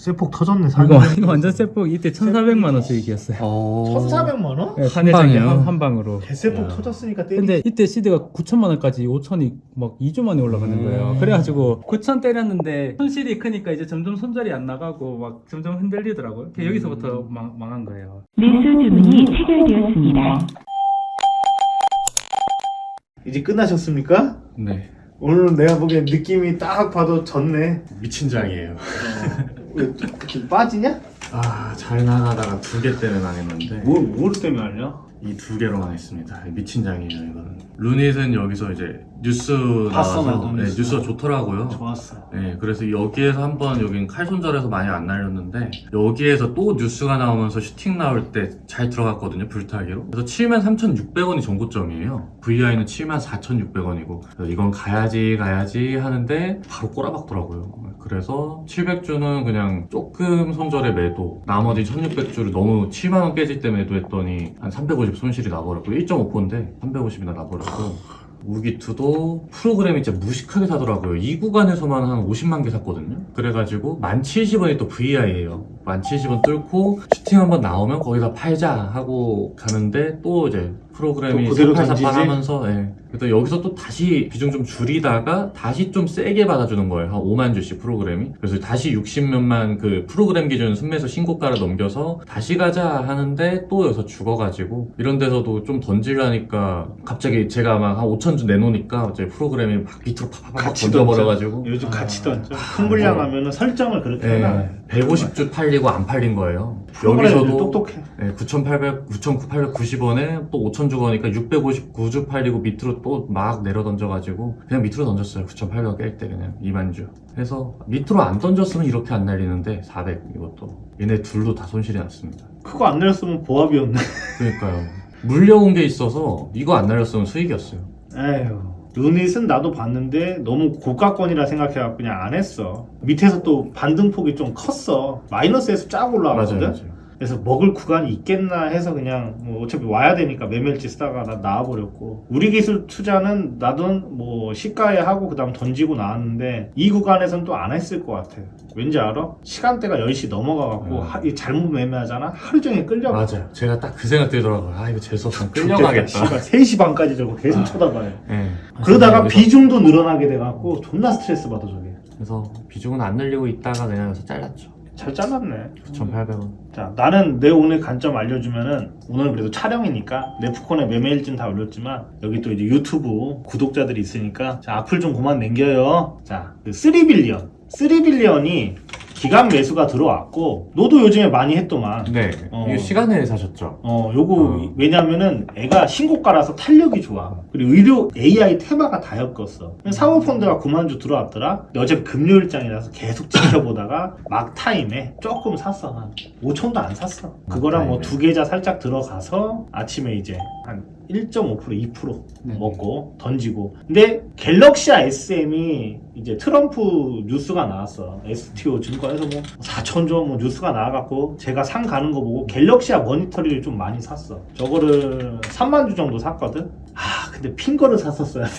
세폭 터졌네 이거, 사기 이거 완전 세폭 이때 1,400만 원 수익이었어요. 어. 1400만 원? 네, 사내장이 방이요? 한, 한 방으로. 개세폭 야. 터졌으니까 때리 근데 이때 시드가 9천만 원까지 5천이 막 2주 만에 올라가는 음. 거예요. 그래가지고 9천 때렸는데 손실이 크니까 이제 점점 손절이 안 나가고 막 점점 흔들리더라고요. 그래서 여기서부터 망, 망한 거예요. 매수 주문이 체결되었습니다. 이제 끝나셨습니까? 네. 오늘은 내가 보기엔 느낌이 딱 봐도 졌네 미친 장이에요. 왜 지금 빠지냐? 아, 잘 나가다가 두 개 때문에 망했는데. 뭘, 뭘 때문에 알냐? 이 두 개로만 했습니다. 미친 장이에요, 이거는. 루닛은 여기서 이제 뉴스 봤어, 나와서 나도 네, 뉴스. 뉴스가 좋더라고요. 좋았어 네, 그래서 여기에서 한번 여긴 칼 손절해서 많이 안 날렸는데 여기에서 또 뉴스가 나오면서 슈팅 나올 때 잘 들어갔거든요, 불타기로. 그래서 73,600원이 정고점이에요. VI는 74,600원이고 이건 가야지 가야지 하는데 바로 꼬라박더라고요. 그래서 700주는 그냥 조금 손절에 매도, 나머지 1,600주를 너무 7만 원 깨질 때 매도했더니 한 350 손실이 나버렸고 1.5%인데 350이나 나버렸고 우기2도 프로그램이 진짜 무식하게 사더라고요. 이 구간에서만 한 50만 개 샀거든요. 그래가지고 1,070원이 또 VI예요. 1,070원 뚫고 슈팅 한번 나오면 거기다 팔자 하고 가는데 또 이제 프로그램이 또 그대로 4848 던지지? 하면서 예. 그래서 여기서 또 다시 비중 좀 줄이다가 다시 좀 세게 받아주는 거예요. 한 5만 주씩 프로그램이. 그래서 다시 60몇만 그 프로그램 기준 순매수 신고가를 넘겨서 다시 가자 하는데 또 여기서 죽어가지고 이런 데서도 좀 던지려니까 갑자기 제가 막 한 5천 주 내놓으니까 이제 프로그램이 막 밑으로 팍팍팍 같이 던져버려가지고 요즘 아, 같이 던져 큰 물량 뭐. 하면은 설정을 그렇게 해놔 예, 150주 팔리고 안 팔린 거예요. 여기서도 똑똑해 네, 9,800, 9,890원에 또 5,000 주 거니까 659주 팔리고 밑으로 또 막 내려 던져가지고 그냥 밑으로 던졌어요. 9,800원 깰 때 그냥 2만 주. 그래서 밑으로 안 던졌으면 이렇게 안 날리는데 400 이것도 얘네 둘도 다 손실이 났습니다. 그거 안 내렸으면 보합이었네 그러니까요. 물려온 게 있어서 이거 안 날렸으면 수익이었어요. 에휴 루닛은 나도 봤는데 너무 고가권이라 생각해갖고 그냥 안 했어. 밑에서 또 반등폭이 좀 컸어. 마이너스에서 쫙 올라왔거든. 그래서 먹을 구간이 있겠나 해서 그냥 뭐 어차피 와야 되니까 매멜지 쓰다가 나 나와버렸고 우리 기술 투자는 나도 뭐 시가에 하고 그 다음 던지고 나왔는데 이 구간에선 또 안 했을 것 같아 왠지 알아? 시간대가 10시 넘어가갖고 음. 하- 잘못 매매하잖아 하루 종일 끌려가 맞아요. 제가 딱 그 생각 들더라고요. 아, 이거 재수없으면 끌려가겠다. 씨발 3시 반까지 저거 계속 아. 쳐다봐요 네. 그러다가 비중도 늘어나게 돼갖고 존나 스트레스 받아 저게 그래서 비중은 안 늘리고 있다가 그냥 여기서 잘랐죠. 잘 잘랐네. 9,800원. 자 나는 내 오늘 관점 알려주면은 오늘 그래도 촬영이니까 네프콘에 매매 일진 다 올렸지만 여기 또 이제 유튜브 구독자들이 있으니까 자 앞을 좀 그만 남겨요. 자 그 3빌리언. 3빌리언이 기간 매수가 들어왔고 너도 요즘에 많이 했더만 네. 어. 이거 시간에 사셨죠? 어 요거 어. 왜냐면은 애가 신고가라서 탄력이 좋아 그리고 의료 AI 테마가 다 엮였어 사모펀드가 9만 주 들어왔더라 어차피 금요일장이라서 계속 지켜보다가 막 타임에 조금 샀어 한 5천도 안 샀어 그거랑 뭐 타임에. 두 계좌 살짝 들어가서 아침에 이제 한 1.5% 2% 네. 먹고 던지고. 근데 갤럭시아 SM이 이제 트럼프 뉴스가 나왔어. STO 증권에서 뭐 4천조 뭐 뉴스가 나와갖고 제가 상 가는 거 보고 갤럭시아 모니터리를 좀 많이 샀어. 저거를 3만 주 정도 샀거든? 아 근데 핀 거를 샀었어야 돼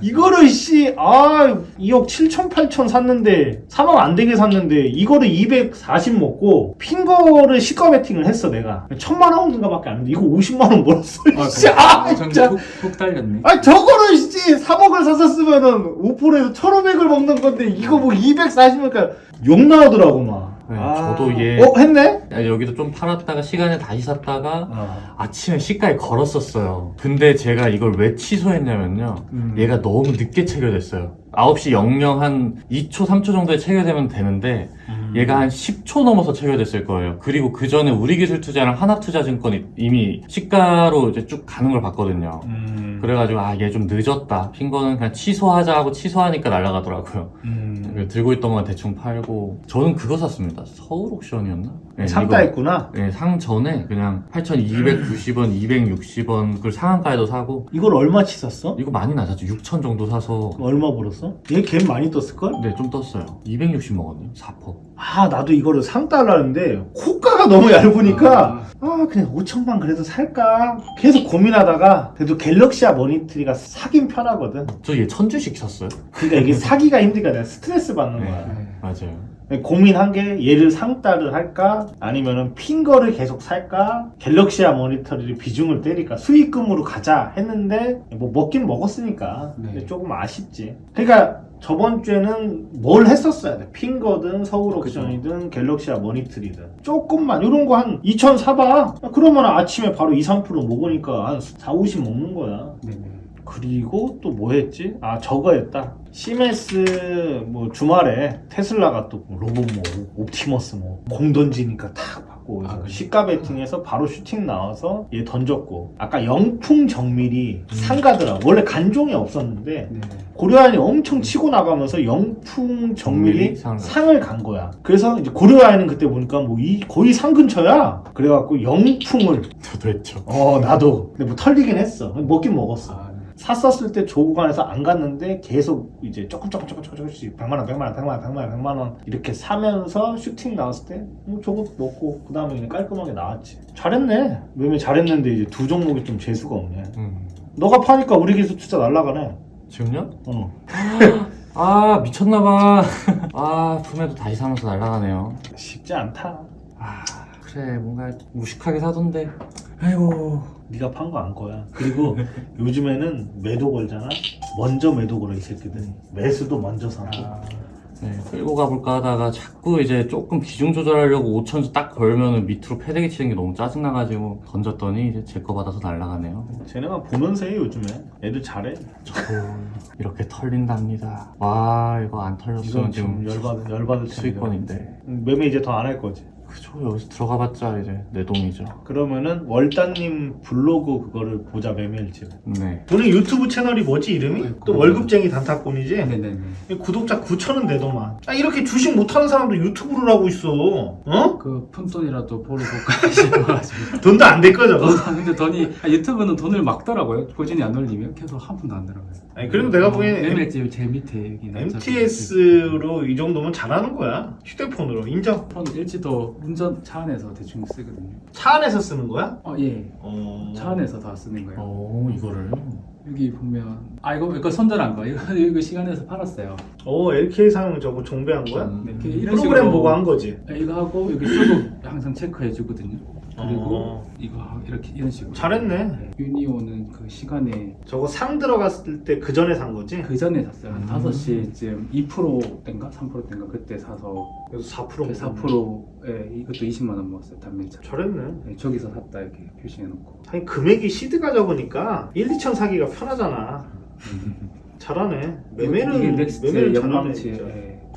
이거를 씨 아 2억 7천 8천 샀는데 3억 안 되게 샀는데 이거를 240 먹고 핀 거를 시가 베팅을 했어 내가. 천만 원인가 밖에 안 했는데 이거 50만 원 벌었어 씨, 아 진짜. 푹, 푹 달렸네. 아 저거를 씨 3억을 샀었으면은 5%에서 1500을 먹는 건데 이거 뭐 240이니까 욕 나오더라고 막 네, 아. 저도 얘- 어 했네? 야, 여기도 좀 팔았다가 시간에 다시 샀다가 어. 아침에 시가에 걸었었어요. 근데 제가 이걸 왜 취소했냐면요. 음. 얘가 너무 늦게 체결됐어요. 9시 00한 2초, 3초 정도에 체결되면 되는데 음. 얘가 한 10초 넘어서 체결됐을 거예요. 그리고 그 전에 우리기술투자랑 하나투자증권이 이미 시가로 이제 쭉 가는 걸 봤거든요. 음. 그래가지고 아 얘 좀 늦었다. 핀 거는 그냥 취소하자 하고 취소하니까 날아가더라고요. 음. 그래서 들고 있던 건 대충 팔고 저는 그거 샀습니다. 서울 옥션이었나? 네, 상가 이거- 했구나 네, 상 전에 그냥 8,290원, 260원 그 상한가에도 사고 이걸 얼마치 샀어? 이거 많이 나섰죠. 6천 정도 사서 얼마 벌었어? 얘 갭 많이 떴을걸? 네, 좀 떴어요. 260 먹었네요. 4%. 아 나도 이거를 상 달라는데 호가가 너무 얇으니까 아. 그냥 5천만 그래도 살까? 계속 고민하다가 그래도 갤럭시아 모니터리가 사긴 편하거든. 저얘 천주씩 샀어요. 그러니까 이게 사기가 힘드니까 내가 스트레스 받는 거야. 네, 맞아요. 고민한 게 얘를 상따를 할까? 아니면은 핑거를 계속 살까? 갤럭시아 모니터를 비중을 때릴까? 수익금으로 가자 했는데 뭐 먹긴 먹었으니까. 네. 근데 조금 아쉽지. 그러니까 저번 주에는 뭘 했었어야 돼 핑거든 서울. 옥션이든 갤럭시아 모니터리든 조금만 이런 거 한 2천 사봐 그러면 아침에 바로 2, 3% 먹으니까 한 4, 50 먹는 거야 네네. 그리고 또 뭐 했지? 아 저거 했다. 시메스 뭐 주말에 테슬라가 또뭐 로봇 뭐 옵티머스 뭐 공 던지니까 탁 받고 아, 그래? 시가 베팅에서 바로 슈팅 나와서 얘 던졌고 아까 영풍 정밀이 상가더라. 원래 간종이 없었는데 네네. 고려아연이 엄청 치고 나가면서 영풍 정밀이 상을 상을 간 거야. 그래서 이제 고려아연은 그때 보니까 뭐 이 거의 상 근처야. 그래갖고 영풍을 저도 했죠. 어 나도 근데 뭐 털리긴 했어. 먹긴 먹었어. 아, 네. 샀었을 때 조구간에서 안 갔는데 계속 이제 조금 조금 조금 조금 조금씩 100만 원, 100만 원, 100만 원, 100만 원, 100만 원 이렇게 사면서 슈팅 나왔을 때 뭐 저거 먹고 그 다음에 그냥 깔끔하게 나왔지. 잘했네. 매매 잘했는데 이제 두 종목이 좀 재수가 없네. 음. 너가 파니까 우리 기술 투자 날라가네. 지금요? 어. 아 미쳤나봐. 아 품에도 다시 사면서 날아가네요. 쉽지 않다. 아 그래 뭔가 무식하게 사던데. 아이고. 네가 판 거 안 거야. 그리고 요즘에는 매도 걸잖아. 먼저 매도 걸어 이 새끼들이. 매수도 먼저 사고. 아, 네, 끌고 가볼까 하다가 자꾸 이제 조금 비중 조절하려고 5천수 딱 걸면은 밑으로 패대기 치는 게 너무 짜증나가지고 던졌더니 이제 제 거 받아서 날아가네요. 쟤네가 보면서 해 요즘에. 애들 잘해. 저도 이렇게 털린답니다. 와 이거 안 털렸으면 이건 지금 열받 열받을 텐데. 수익권인데. 음, 매매 이제 더 안 할 거지. 그죠 여기서 들어가봤자 이제 내 돈이죠. 그러면은 월단님 블로그 그거를 보자 매매일지. 네. 너네 유튜브 채널이 뭐지 이름이? 아이고. 또 월급쟁이 단타꾼이지? 네네네. 구독자 9천은 되더만. 아 이렇게 주식 못하는 사람도 유튜브를 하고 있어. 어? 그 푼돈이라도 보러 볼까 싶어가지고. 돈도 안 될 거죠. 돈이 아, 유튜브는 돈을 막더라고요. 꾸준히 안 올리면 계속 한 푼도 안 들어가요. 아니 그래도 내가 보기엔 매매집 제일 밑에 여기 MTS로 이 정도면 잘하는 거야. 휴대폰으로 인정. 폰 일지도 운전 차 안에서 대충 쓰거든요. 차 안에서 쓰는 거야? 어 예. 어. 차 안에서 다 쓰는 거예요. 어 이거를 여기 보면 아 이거 이거 손절한 거 이거 이거 시간에서 팔았어요. 어 LK 상 저거 종배한 거야? 음. 네, 이렇게 이런 프로그램 식으로 보고 한 거지. 네, 이거 하고 여기 수급 항상 체크해 주거든요. 그리고 어. 이거 이렇게 이런 식으로. 잘했네. 네, 유니온은 그 시간에 저거 상 들어갔을 때 그 전에 산 거지? 그 전에 샀어요. 한 음. 5시쯤 2%대인가 3%대인가 그때 사서 그래서 4%그 4%에 이것도 20만 원 먹었어요. 단밀차. 잘했네. 네, 저기서 샀다 이렇게 표시해 놓고. 아니 금액이 시드가 적으니까 1, 2천 사기가 편하잖아. 잘하네. 매매는 이게 넥스트 매매는 잘하네. 연망치.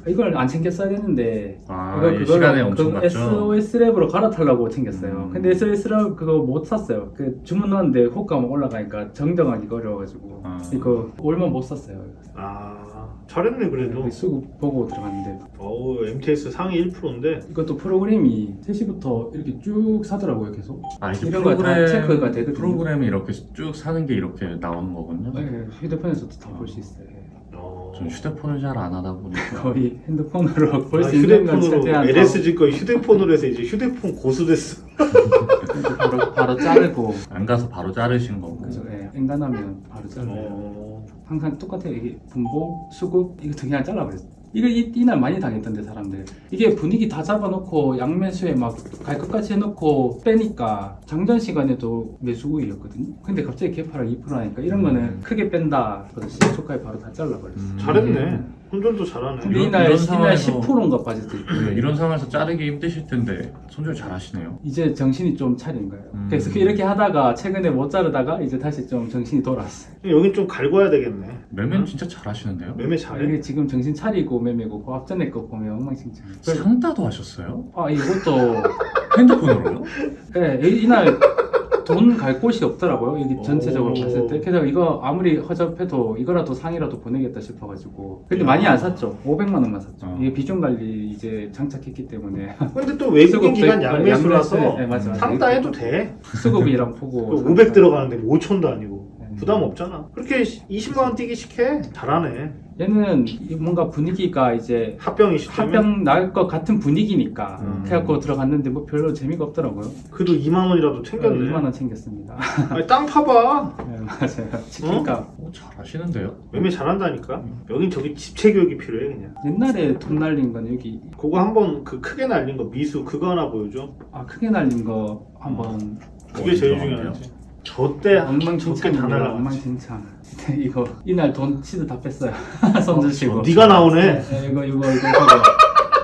예. 이걸 안 챙겼어야 되는데 아 이 시간에 엄청 그 갔죠. SOS 랩으로 갈아타려고 챙겼어요. 음. 근데 SOS 랩 그거 못 샀어요. 그 주문하는데 호가만 올라가니까 정정하기가 어려워가지고 아. 이거 얼마 못 샀어요. 아 잘했네 그래도. 그 수급 보고 들어갔는데 어우 MTS 상위 1%인데 이것도 프로그램이 3시부터 이렇게 쭉 사더라고요 계속. 아 이게 이런 거다 프로그램 체크가 되거든요. 프로그램이 이렇게 쭉 사는 게 이렇게 나오는 거군요. 네, 휴대폰에서도 다 볼 수 있어요. 어... 전 휴대폰을 잘 안 하다 보니까 거의 핸드폰으로 볼 아, 수 있는 건 휴대폰으로 최대한 다 LSG 거 휴대폰으로 해서 이제 휴대폰 고수 됐어. 바로 바로 자르고 안 가서 바로 자르시는 거고. 그죠? 예, 앵간하면 바로 잘라요. 어... 항상 똑같아요. 이게 분봉, 수급 이거 다 그냥 잘라버렸어. 이거 이, 이날 많이 당했던데 사람들. 이게 분위기 다 잡아놓고 양매수에 막 갈 것까지 해놓고 빼니까 장전 시간에도 매수구이였거든요. 근데 갑자기 개파를 2% 하니까 이런 거는 음. 크게 뺀다. 그래서 시초까지 바로 다 잘라버렸어. 음. 잘했네. 혼전도 잘하네. 근데 이런- 이날 이런 이날 상황에서- 10%인가 빠졌을 때. 네, 이런 상황에서 자르기 힘드실 텐데 손절 잘 하시네요. 이제 정신이 좀 차린 거예요. 음. 그래서 이렇게 하다가 최근에 못 자르다가 이제 다시 좀 정신이 돌아왔어요. 여긴 좀 갈궈야 되겠네. 매매는 진짜 잘 하시는데요? 매매 잘해. 이게 지금 정신 차리고 매매고 그 앞전에 거 보면 엉망진창. 상따도 하셨어요? 아 이것도 핸드폰으로요? 네, 이- 이날 돈 갈 곳이 없더라고요. 여기 전체적으로 오. 봤을 때. 그래서 이거 아무리 허접해도 이거라도 상이라도 보내겠다 싶어가지고. 근데 야. 많이 안 샀죠. 500만 원만 샀죠. 어. 이게 비중 관리 이제 장착했기 때문에 근데 또 외국인 기간 양매수라서 양매수, 네, 맞아, 맞아. 상따 해도 돼. 수급이랑 보고. 500 들어가는데 5천도 아니고. 네. 부담 없잖아. 그렇게 20만 원 뛰기씩 해. 잘하네. 얘는 이 뭔가 분위기가 이제 합병이 시점에 합병 날 것 같은 분위기니까 음. 그래갖고 들어갔는데 뭐 별로 재미가 없더라고요. 그래도 2만 원이라도 챙겼네. 2만 원 챙겼습니다. 아니, 땅 파봐. 네, 맞아요. 치킨값. 어, 잘하시는데요? 매매 잘한다니까. 여긴 저기 집체 교육이 필요해 그냥. 옛날에 돈 날린 건 여기 그거 한번 그 크게 날린 거 미수 그거 하나 보여줘. 아 크게 날린 거 한번 그게 제일 어디 중요하지. 저때 저때 다 엉망진창입니다. 날라갔지. 엉망진창. 이거 이날 돈 치드 다 뺐어요. 손 드시고. 어, 네가 나오네. 네, 이거 이거 이거 이거.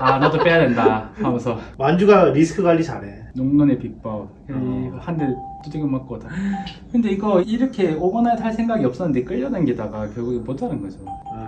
아 나도 빼야 된다 하면서 만주가 리스크 관리 잘해. 농론의 비법 어. 한대 두들겨 맞고 다. 근데 이거 이렇게 오버나이트 할 생각이 없었는데 끌려당기다가 결국에 못 하는 거죠. 아이,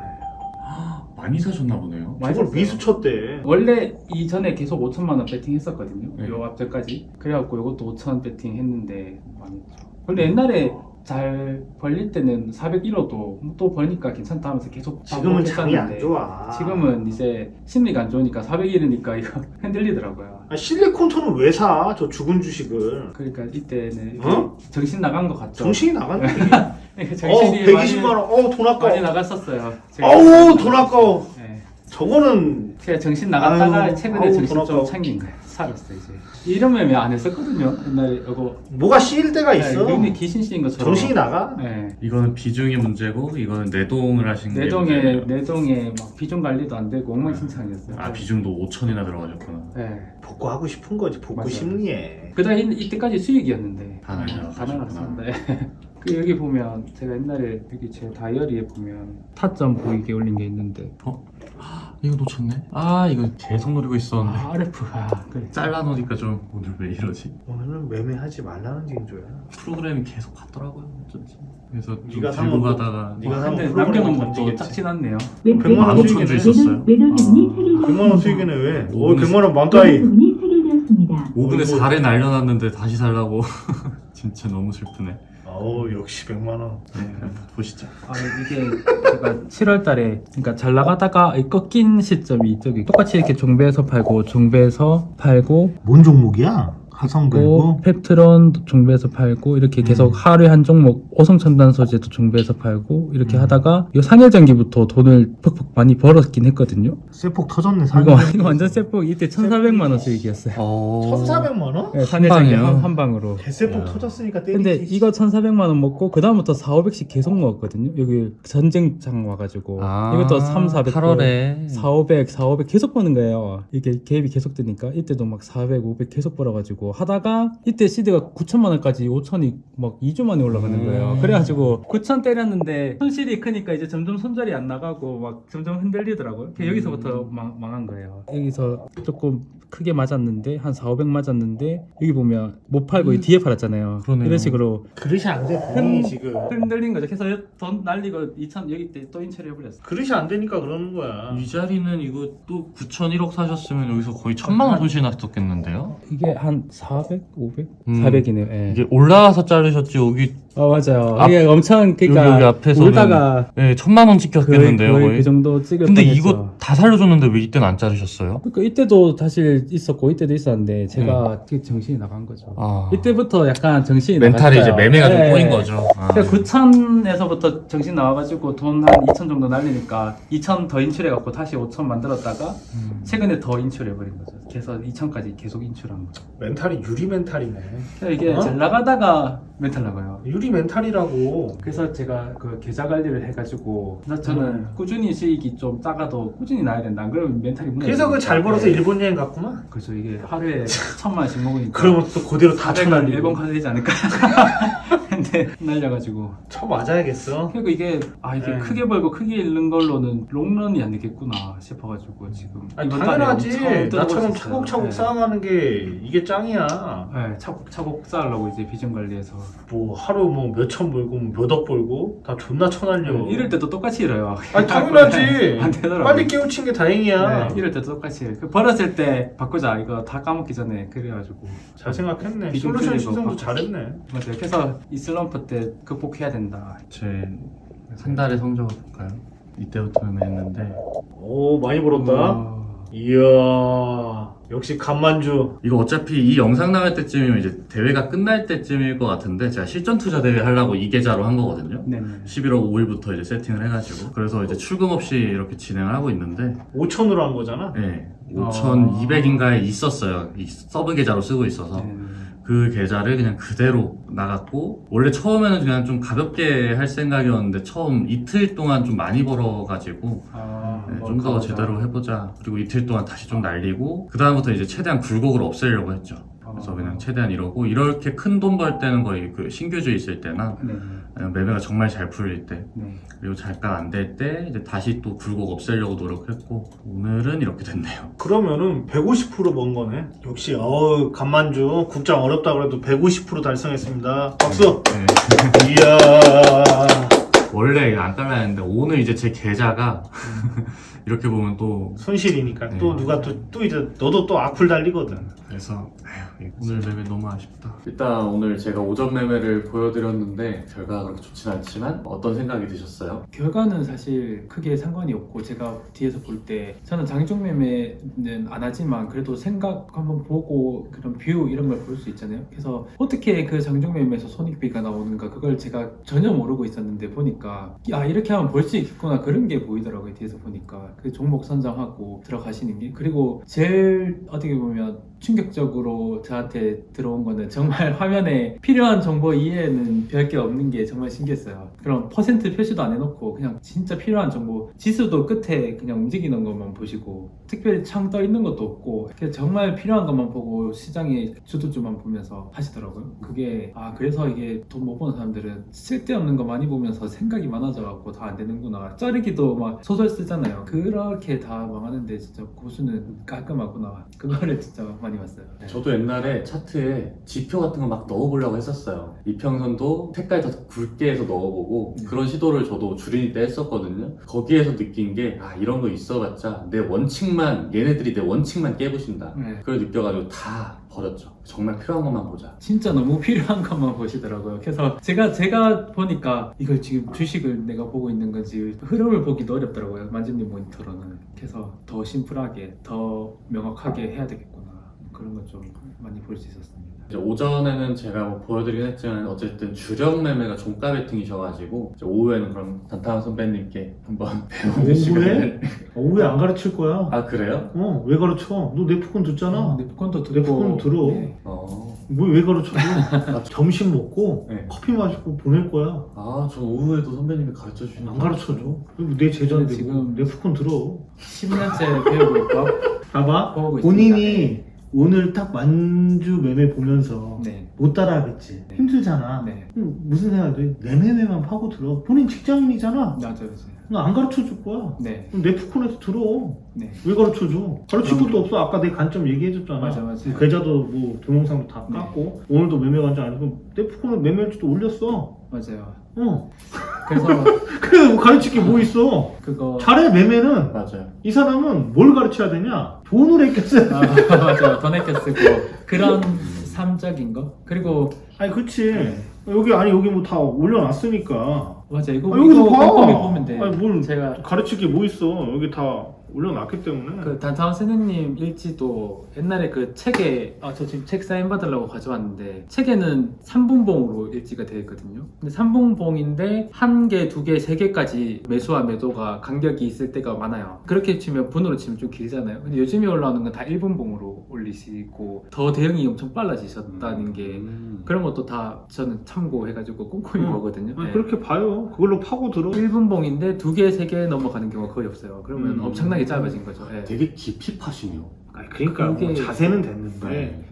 많이 사셨나 보네요. 많이 저걸. 미수 쳤대. 원래 이전에 계속 5천만 원 배팅 했었거든요. 네. 요 앞전까지. 그래갖고 이것도 5천 배팅 했는데 망했죠. 원래 옛날에 잘 벌릴 때는 401호도 또 벌니까 괜찮다 하면서 계속 지금은 장이 안 좋아. 지금은 이제 심리가 안 좋으니까 401이니까 이거 흔들리더라고요. 아, 실리콘 톤은 왜 사? 저 죽은 주식을. 그러니까 이때는 어? 정신 나간 것 같죠. 정신이 나갔네. 이게 어, 정신이 120만 많이, 원. 어, 돈 아까워. 많이 나갔었어요. 어우, 돈 아까워. 네. 저거는 제가 정신 나갔다가 아유, 최근에 아우, 정신 돈좀 아까워. 챙긴 거예요. 살았어 이제. 이런 매매 안 했었거든요. 옛날에 이거 뭐가 씌일 때가 있어. 네, 눈이 귀신 씌인 것처럼. 정신이 나가. 네. 이거는 비중이 문제고 이거는 내동을 하신 게 내동에 문제예요. 내동에 막 비중 관리도 안 되고 엉망진창이었어요. 아 비중도 5천이나 들어가셨구나. 네. 복구하고 싶은 거지. 복구 맞아요. 심리에. 그다음 이- 이때까지 수익이었는데 다 날려가셨구나. 다. 네. 그 여기 보면 제가 옛날에 여기 제 다이어리에 보면 타점 보이게 올린 게 있는데 어? 이거 놓쳤네. 아 이거 계속 노리고 있었는데 아, RF가 그래. 잘라놓으니까 좀 오늘 왜 이러지? 오늘은 매매하지 말라는 징조야. 프로그램이 계속 갔더라고요. 어쩐지. 그래서 좀 네가 들고 사면 가다가 네가 아, 근데 프로그램 남겨놓은 것도 않네요. 백만 원 수익이네. 있었어요? 매도금이 아, 100만 원 수익이네 왜? 어, 오분의 100만 원 만가이. 매도금이 체결되었습니다. 5분에 어이구. 4를 날려놨는데 다시 살라고 진짜 너무 슬프네. 어우 역시 100만 원. 네, 보시죠. 아 이게 제가 7월 달에 그러니까 잘 나가다가 이 꺾인 시점이 이쪽이 똑같이 이렇게 종배에서 팔고 종배에서 팔고 뭔 종목이야? 하성글고. 고 펩트론 종배에서 팔고 이렇게 계속 음. 하루에 한 종목 오성 첨단 소재도 종배에서 팔고 이렇게 음. 하다가 이 상해전기부터 돈을 퍽퍽 많이 벌었긴 했거든요. 세폭 터졌네. 이거 이거 완전 세폭 이때 1,400만 원 수익이었어요. 어... 1,400만 원? 네, 상해전기? 한, 한 방으로. 개세폭 야. 터졌으니까 때리지. 근데 이거 1,400만 원 먹고 그 다음부터 4, 500씩 계속 먹었거든요. 여기 전쟁장 와가지고 아, 이것도 3, 400 8월에 4, 500, 4, 500 계속 버는 거예요. 이게 갭이 계속 뜨니까 이때도 막 400, 500 계속 벌어가지고 하다가 이때 시드가 9천만 원까지 5천이 막 2주 만에 올라가는 거예요. 음. 그래가지고 9천 때렸는데 손실이 크니까 이제 점점 손절이 안 나가고 막 점점 흔들리더라고요. 그래서 여기서부터 음. 망, 망한 거예요. 여기서 조금 크게 맞았는데 한 4, 500 맞았는데 여기 보면 못 팔고 이 뒤에 팔았잖아요. 그러네요. 이런 식으로 그릇이 안 돼. 본인이 지금. 흔들린 거죠. 그래서 돈 날리고 2천 여기 때 또 인체를 해버렸어. 그릇이 안 되니까 그러는 거야. 이 자리는 이거 또 9천 1억 사셨으면 여기서 거의 천만 원 손실 났었겠는데요? 이게 한 400, 500, 음. 400이네요. 예. 이게 올라와서 자르셨지 여기 어 맞아요. 앞- 이게 엄청 그러니까 여기, 여기 앞에서는 울다가 예, 천만 원 거의, 찍혔겠는데요 거의 거의. 그 정도 찍을 근데 뻔했죠. 이거 다 살려줬는데 왜 이때는 안 자르셨어요? 그러니까 이때도 사실 있었고 이때도 있었는데 제가 되게 정신이 나간 거죠. 아 이때부터 약간 정신이 멘탈이 이제 나갔어요. 매매가 좀 네. 꼬인 거죠. 아. 그러니까 9천에서부터 정신 나와가지고 돈 한 2천 정도 날리니까 2천 더 인출해갖고 다시 5천 만들었다가 음. 최근에 더 인출해버린 거죠. 그래서 2천까지 계속 인출한 거죠. 멘탈이 유리 멘탈이네. 그러니까 이게 어? 잘 나가다가 멘탈 나가요. 유리 멘탈이라고. 그래서 제가 그 계좌 관리를 해가지고 나 저는 음. 꾸준히 수익이 좀 작아도 꾸준히 나야 된다. 안 그러면 멘탈이 무너져. 그래서 그 잘 벌어서 일본 여행 갔구만. 그래서 이게 하루에 천만 원씩 먹으니까 그러면 또 그대로 다 400만 쳐날리고. 일본 가도 되지 않을까? 근데 날려가지고 쳐 맞아야겠어. 그리고 이게 아 이게 네. 크게 벌고 크게 잃는 걸로는 롱런이 안 되겠구나 싶어가지고 지금 아니, 이번 달에 당연하지. 엄청 나처럼 수 있어요. 차곡차곡 네. 쌓아가는 게 이게 짱이야. 네, 차곡차곡 쌓으려고 이제 비중 관리해서 뭐 하루 뭐 몇 천 벌고 뭐 몇억 벌고 다 존나 쳐날려. 네, 이럴 때도 똑같이 잃어요. 아니 당연하지. 안 되더라고요. 빨리 깨우친 게 다행이야. 네, 이럴 때도 똑같이. 그 벌었을 때 바꾸자 이거 다 까먹기 전에 그래가지고 잘 생각했네. 비중 솔루션 신성도 바꿨어. 잘했네. 맞아요. 그래서 이 슬럼프 때 극복해야 된다. 제 한 달의 성적을 볼까요? 이때부터 매매했는데 오 많이 벌었다. 어, 이야 역시 간만주 이거 어차피 이 영상 나갈 때쯤이면 이제 대회가 끝날 때쯤일 것 같은데 제가 실전 투자 대회 하려고 이 계좌로 한 거거든요. 네네. 11월 5일부터 이제 세팅을 해가지고 그래서 이제 출금 없이 이렇게 진행을 하고 있는데 5천으로 한 거잖아 네, 아. 5,200인가에 있었어요. 이 서브 계좌로 쓰고 있어서 네. 그 계좌를 그냥 그대로 나갔고 원래 처음에는 그냥 좀 가볍게 할 생각이었는데 처음 이틀 동안 좀 많이 벌어가지고 아, 네, 뭐좀더 가보자. 제대로 해보자. 그리고 이틀 동안 다시 좀 날리고 그 다음부터 이제 최대한 굴곡을 없애려고 했죠. 그래서 아. 그냥 최대한 이러고 이렇게 큰 돈 벌 때는 거의 그 신규주 있을 때나 네. 아니면 매매가 정말 잘 풀릴 때 네. 그리고 잠깐 안될 때 이제 다시 또 굴곡 없애려고 노력했고 오늘은 이렇게 됐네요. 그러면은 150%번 거네 역시 어우 간만주 국장 어렵다 그래도 150% 달성했습니다 박수 네. 이야 원래 안 깔라야 했는데 오늘 이제 제 계좌가 이렇게 보면 또 손실이니까 네. 또 누가 또, 또 이제 너도 또 악플 달리거든 그래서 에휴, 오늘 매매 너무 아쉽다. 일단 오늘 제가 오전 매매를 보여드렸는데 결과가 그렇게 좋진 않지만 어떤 생각이 드셨어요? 결과는 사실 크게 상관이 없고 제가 뒤에서 볼 때 저는 장중 매매는 안 하지만 그래도 생각 한번 보고 그런 뷰 이런 걸 볼 수 있잖아요. 그래서 어떻게 그 장중 매매에서 손익비가 나오는가 그걸 제가 전혀 모르고 있었는데 보니까 아 이렇게 하면 볼수 있겠구나 그런 게 보이더라고요. 뒤에서 보니까 그 종목 선정하고 들어가시는 게 그리고 제일 어떻게 보면 충격적으로 저한테 들어온 거는 정말 화면에 필요한 정보 이해에는 별 게 없는 게 정말 신기했어요. 그럼 퍼센트 표시도 안 해놓고 그냥 진짜 필요한 정보 지수도 끝에 그냥 움직이는 것만 보시고 특별히 창 떠 있는 것도 없고 정말 필요한 것만 보고 시장의 주도주만 보면서 하시더라고요. 그게 아 그래서 이게 돈 못 버는 사람들은 쓸데없는 거 많이 보면서 생각이 많아져갖고 다 안 되는구나. 자르기도 막 소설 쓰잖아요. 그 렇게 다 망하는데 진짜 고수는 깔끔하구나. 그거를 진짜 많이 봤어요. 네. 저도 옛날에 차트에 지표 같은 거 막 넣어보려고 했었어요. 이평선도 색깔 더 굵게 해서 넣어보고 네. 그런 시도를 저도 주린이 때 했었거든요. 거기에서 느낀 게 아 이런 거 있어봤자 내 원칙만 얘네들이 내 원칙만 깨부신다. 네. 그걸 느껴가지고 다 버렸죠. 정말 필요한 것만 보자. 진짜 너무 필요한 것만 보시더라고요. 그래서 제가 제가 보니까 이걸 지금 주식을 내가 보고 있는 건지 흐름을 보기도 어렵더라고요. 만집님 모니터로는. 그래서 더 심플하게, 더 명확하게 해야 되겠구나. 그런 것 좀 많이 볼 수 있었습니다. 이제 오전에는 제가 뭐 보여드리긴 했지만 어쨌든 주력 매매가 종가 베팅이셔가지고 이제 오후에는 그럼 단타한 선배님께 한번 배워보는 시간을 어, 왜안 가르칠 거야 아 그래요? 어 왜 가르쳐 너 내 푸콘 듣잖아 내 폰도 내 폰은 들어. 네. 어. 뭐왜 가르쳐 점심 먹고 네. 커피 마시고 보낼 거야 아, 저 오후에도 선배님이 가르쳐 주시는 안 가르쳐줘 내 제자인데 지금- 지금 내 푸콘 들어 10년째 배우고 있고 봐봐 보고 있습니다. 본인이 오늘 딱 만주 매매 보면서 네. 못 따라하겠지 네. 힘들잖아 네. 그럼 무슨 생각이 내 매매만 파고 들어 본인 직장인이잖아 맞아요. 너안 가르쳐 줄 거야 네. 그럼 내 푸콘에서 들어 네. 왜 가르쳐 줘 가르칠 그럼- 것도 없어 아까 내 관점 얘기해 줬잖아 맞아, 맞아. 계좌도 뭐 동영상도 다 네. 깠고 오늘도 매매 관점 아니고 내 푸콘은 매매일지도 올렸어 맞아요. 어 그래서 그래 뭐 가르칠 게 뭐 있어 그거 잘해 매매는 맞아요. 이 사람은 뭘 가르쳐야 되냐 돈을 했겠어요. 아, 맞아요. 더 내게 쓰고 그런 삶적인 거? 그리고 아니 그치. 여기 아니 여기 뭐 다 올려놨으니까. 맞아 이거 아, 여기서 이거 봐. 꼼꼼히 보면 돼. 아니 뭘 제가 가르칠 게 뭐 있어? 여기 다 올려놨기 때문에 그 단타운 선생님 일지도 옛날에 그 책에 아 저 지금 책 사인 받으려고 가져왔는데 책에는 3분봉으로 일지가 되어 있거든요. 근데 3분봉인데 한 개, 두 개, 세 개까지 매수와 매도가 간격이 있을 때가 많아요. 그렇게 치면 분으로 치면 좀 길잖아요. 근데 요즘에 올라오는 건 다 1분봉으로 올리시고 더 대응이 엄청 빨라지셨다는 게 음. 그런 것도 다 저는 참고해가지고 꼼꼼히 음. 보거든요. 아니, 네. 그렇게 봐요 그걸로 파고 들어 1분봉인데 두 개, 세 개 넘어가는 경우가 거의 없어요. 그러면 음. 엄청나게 짧아진 거죠. 예. 되게 깊이 파시네요. 아니, 그러니까 그게- 뭐 자세는 됐는데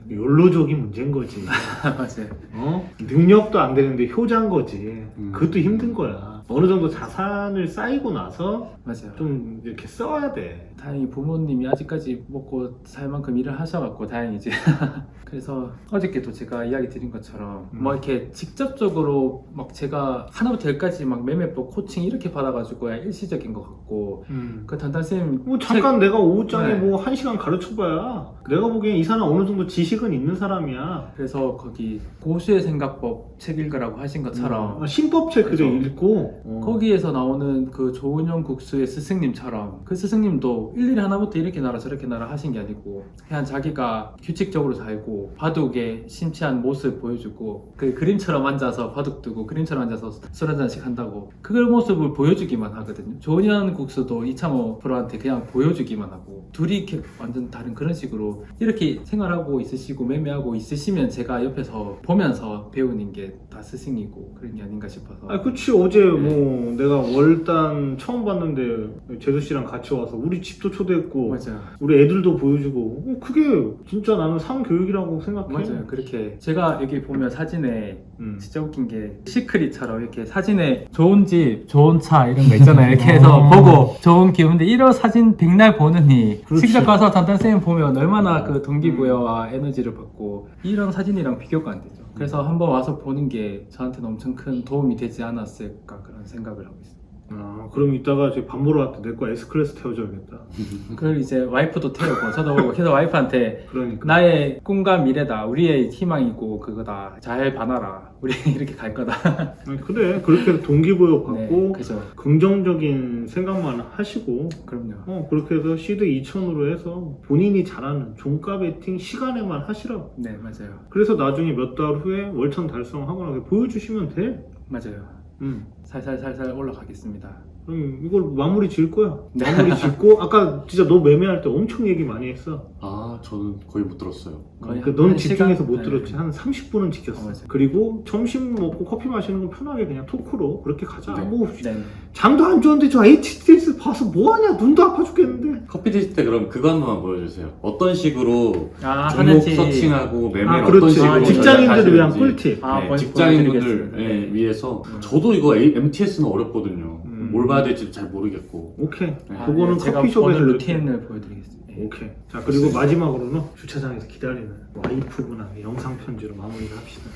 네. 욜로적인 문제인 거지 맞아요. 어? 능력도 안 되는데 효자인 거지 음. 그것도 힘든 거야 어느 정도 자산을 쌓이고 나서 맞아요. 좀 이렇게 써야 돼 다행히 부모님이 아직까지 먹고 살 만큼 일을 하셔갖고 다행이지. 그래서 어저께도 제가 이야기 드린 것처럼 음. 뭐 이렇게 직접적으로 막 제가 하나부터 열까지 막 매매법 코칭 이렇게 받아가지고 일시적인 것 같고 그 단단 쌤 뭐 잠깐 내가 오후장에 네. 뭐 한 시간 가르쳐봐야 내가 보기엔 이 사람 어느 정도 지식은 있는 사람이야 그래서 거기 고수의 생각법 책 읽으라고 하신 것처럼 음, 신법책 그래 그죠. 읽고 네. 어. 거기에서 나오는 그 조은영 국수의 스승님처럼 그 스승님도 일일이 하나부터 이렇게 나라 저렇게 나라 하신 게 아니고 그냥 자기가 규칙적으로 살고 바둑의 심취한 모습 보여주고 그 그림처럼 앉아서 바둑 두고 그림처럼 앉아서 술 한잔씩 한다고 그 모습을 보여주기만 하거든요. 조은영 국수도 이창호 프로한테 그냥 보여주기만 하고 둘이 이렇게 완전 다른 그런 식으로 이렇게 생활하고 있으시고 매매하고 있으시면 제가 옆에서 보면서 배우는 게 다 스승이고 그런 게 아닌가 싶어서 아, 그치. 어제 뭐 내가 월단 처음 봤는데 재수 씨랑 같이 와서 우리 집도 초대했고 맞아요. 우리 애들도 보여주고 어, 그게 진짜 나는 상교육이라고 생각해. 맞아요. 그렇게 제가 여기 보면 사진에 음. 진짜 웃긴 게 시크릿처럼 이렇게 사진에 좋은 집, 좋은 차 이런 거 있잖아요. 이렇게 해서 어. 보고 좋은 기분인데 이런 사진 백날 보느니 그렇지. 직접 가서 단단 쌤 보면 얼마나 그 동기부여와 에너지를 받고 이런 사진이랑 비교가 안 되죠. 그래서 한번 와서 보는 게 저한테는 엄청 큰 도움이 되지 않았을까 그런 생각을 하고 있어요. 아, 그럼 이따가 저밥 먹으러 왔을 때내거 S클래스 태워줘야겠다. 그걸 이제 와이프도 태우고 저도 보고 그래서 와이프한테 그러니까. 나의 꿈과 미래다 우리의 희망이고 그거다 잘 봐놔라 우리 이렇게 갈 거다 아니, 그래. 그렇게 동기부여 받고 네, 그죠 긍정적인 생각만 하시고 그럼요 어, 그렇게 해서 시드 2천으로 해서 본인이 잘하는 종가 베팅 시간에만 하시라고. 네 맞아요 그래서 나중에 몇 달 후에 월천 달성하고 나서 보여주시면 돼. 맞아요 음. 살살살살 올라가겠습니다 그럼 이걸 마무리 지을 거야. 네. 마무리 짓고 아까 진짜 너 매매할 때 엄청 얘기 많이 했어. 아 저는 거의 못 들었어요. 거의 그 한- 넌한 집중해서 시간? 못 네. 들었지. 한 30분은 지켰어. 어, 맞아요. 그리고 점심 먹고 커피 마시는 건 편하게 그냥 토크로 그렇게 가자. 네. 뭐 네 장도 안 좋은데 저 HTS 봐서 뭐하냐 눈도 아파 죽겠는데. 커피 드실 때 그럼 그거 한 번만 보여주세요. 어떤 식으로 아, 종목 하는지 서칭하고 매매를 아 어떤 그렇지. 식으로 아, 직장인들을 위한 전략하시는지. 꿀팁. 아, 네, 보- 직장인분들 보여드리겠습니다. 예, 네. 위해서 음. 저도 이거 MTS는 어렵거든요. 음. 뭘 봐야 될지 잘 모르겠고 오케이. 아, 그거는 네, 제가 커피숍에서 오늘. 루틴을 보여드리겠습니다 네. 오케이. 자 그리고 마지막으로는 주차장에서 기다리는 와이프분하고 영상 편지로 마무리를 합시다.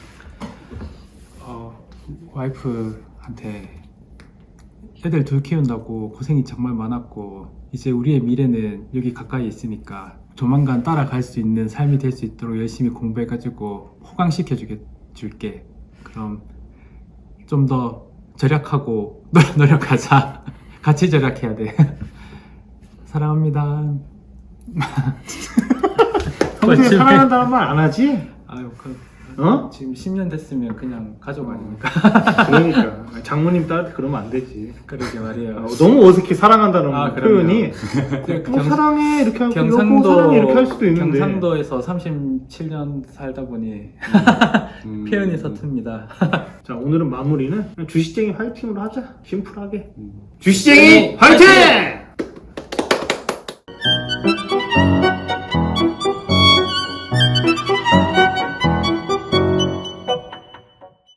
어, 와이프한테 애들 둘 키운다고 고생이 정말 많았고 이제 우리의 미래는 여기 가까이 있으니까 조만간 따라갈 수 있는 삶이 될 수 있도록 열심히 공부해가지고 호강시켜 주게 줄게. 그럼 좀 더 절약하고 노- 노력하자. 같이 절약해야 돼. 사랑합니다. 평소에 사랑한다는 말 안 하지? 아유, 그, 어? 지금 10년 됐으면 그냥 가족 아닙니까? 그러니까 장모님 딸한테 그러면 안 되지. 그러게 말이에요. 어, 너무 어색해 사랑한다는 아, 그럼요. 표현이. 그뭐 사랑해 이렇게 하고 경상도 여보 사랑해 이렇게 할 수도 있는데. 경상도에서 37년 살다 보니 음, 표현이 서툽니다. 자 오늘은 마무리는 그냥 주식쟁이 화이팅으로 하자. 심플하게. 음. 주식쟁이 화이팅!